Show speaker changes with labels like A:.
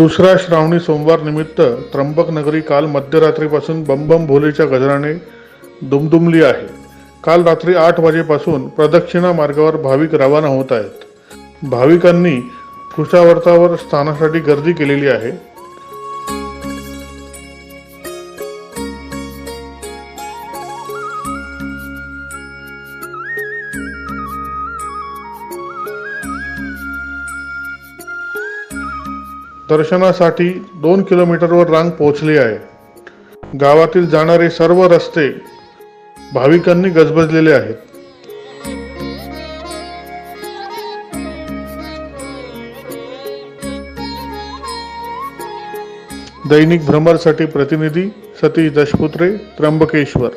A: दुसरा श्रावणी सोमवार निमित्त त्र्यंबक नगरी काल मध्यरात्रीपासून बमबम भोलेच्या गजराने दुमदुमली आहे. काल रात्री आठ वाजेपासून प्रदक्षिणा मार्गावर भाविक रवाना होत आहेत. भाविकांनी खुशावर्तावर स्थानासाठी गर्दी केलेली आहे. दर्शनासाठी दोन किलोमीटरवर रांग पोहोचली आहे. गावातील जाणारे सर्व रस्ते भाविकांनी गजबजलेले आहेत. दैनिक भ्रमरसाठी प्रतिनिधी सतीश दशपुत्रे त्र्यंबकेश्वर.